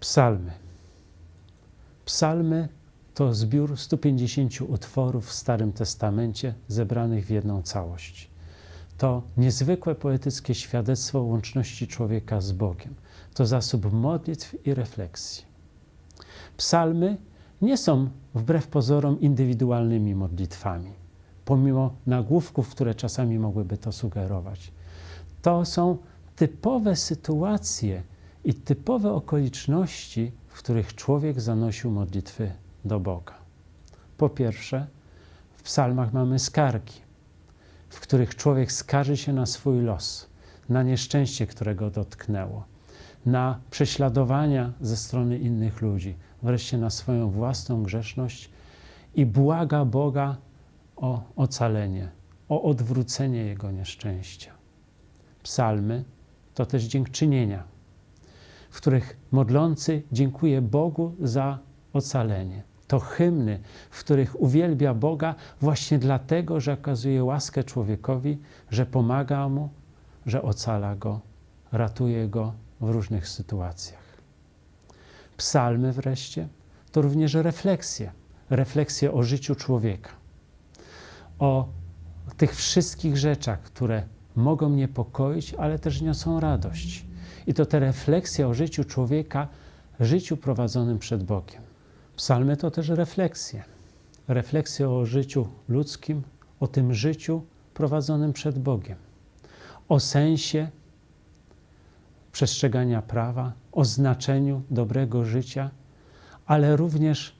Psalmy. Psalmy to zbiór 150 utworów w Starym Testamencie zebranych w jedną całość. To niezwykłe poetyckie świadectwo łączności człowieka z Bogiem. To zasób modlitw i refleksji. Psalmy nie są wbrew pozorom indywidualnymi modlitwami, pomimo nagłówków, które czasami mogłyby to sugerować. To są typowe sytuacje i typowe okoliczności, w których człowiek zanosił modlitwy do Boga. Po pierwsze, w psalmach mamy skargi, w których człowiek skarży się na swój los, na nieszczęście, którego dotknęło, na prześladowania ze strony innych ludzi, wreszcie na swoją własną grzeszność i błaga Boga o ocalenie, o odwrócenie jego nieszczęścia. Psalmy to też dziękczynienia, w których modlący dziękuje Bogu za ocalenie. To hymny, w których uwielbia Boga właśnie dlatego, że okazuje łaskę człowiekowi, że pomaga mu, że ocala go, ratuje go w różnych sytuacjach. Psalmy wreszcie to również refleksje, refleksje o życiu człowieka, o tych wszystkich rzeczach, które mogą niepokoić, ale też niosą radość. I to te refleksje o życiu człowieka, życiu prowadzonym przed Bogiem. Psalmy to też refleksje. Refleksje o życiu ludzkim, o tym życiu prowadzonym przed Bogiem, o sensie przestrzegania prawa, o znaczeniu dobrego życia, ale również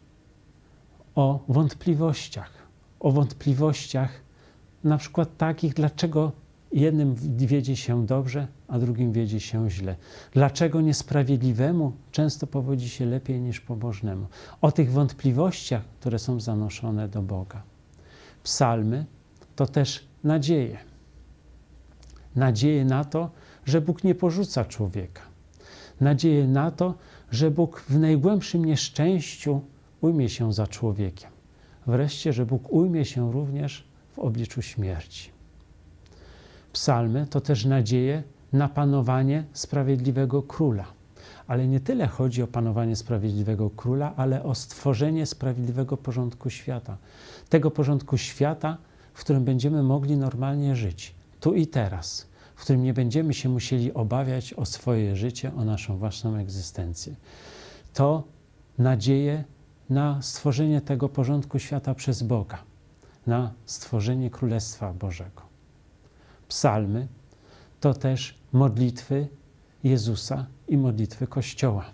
o wątpliwościach, o wątpliwościach na przykład takich, dlaczego jednym wiedzie się dobrze, a drugim wiedzie się źle. Dlaczego niesprawiedliwemu często powodzi się lepiej niż pobożnemu? O tych wątpliwościach, które są zanoszone do Boga. Psalmy to też nadzieje. Nadzieję na to, że Bóg nie porzuca człowieka. Nadzieję na to, że Bóg w najgłębszym nieszczęściu ujmie się za człowiekiem. Wreszcie, że Bóg ujmie się również w obliczu śmierci. Psalmy to też nadzieje na panowanie sprawiedliwego króla. Ale nie tyle chodzi o panowanie sprawiedliwego króla, ale o stworzenie sprawiedliwego porządku świata. Tego porządku świata, w którym będziemy mogli normalnie żyć, tu i teraz, w którym nie będziemy się musieli obawiać o swoje życie, o naszą własną egzystencję. To nadzieję na stworzenie tego porządku świata przez Boga, na stworzenie Królestwa Bożego. Psalmy to też modlitwy Jezusa i modlitwy Kościoła.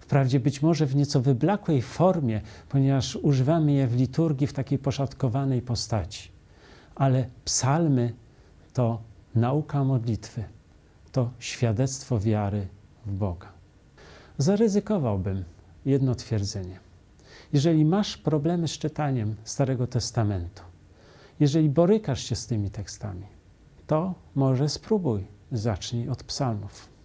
Wprawdzie być może w nieco wyblakłej formie, ponieważ używamy je w liturgii w takiej poszatkowanej postaci, ale psalmy to nauka modlitwy, to świadectwo wiary w Boga. Zaryzykowałbym jedno twierdzenie. Jeżeli masz problemy z czytaniem Starego Testamentu, jeżeli borykasz się z tymi tekstami, to może spróbuj, zacznij od psalmów.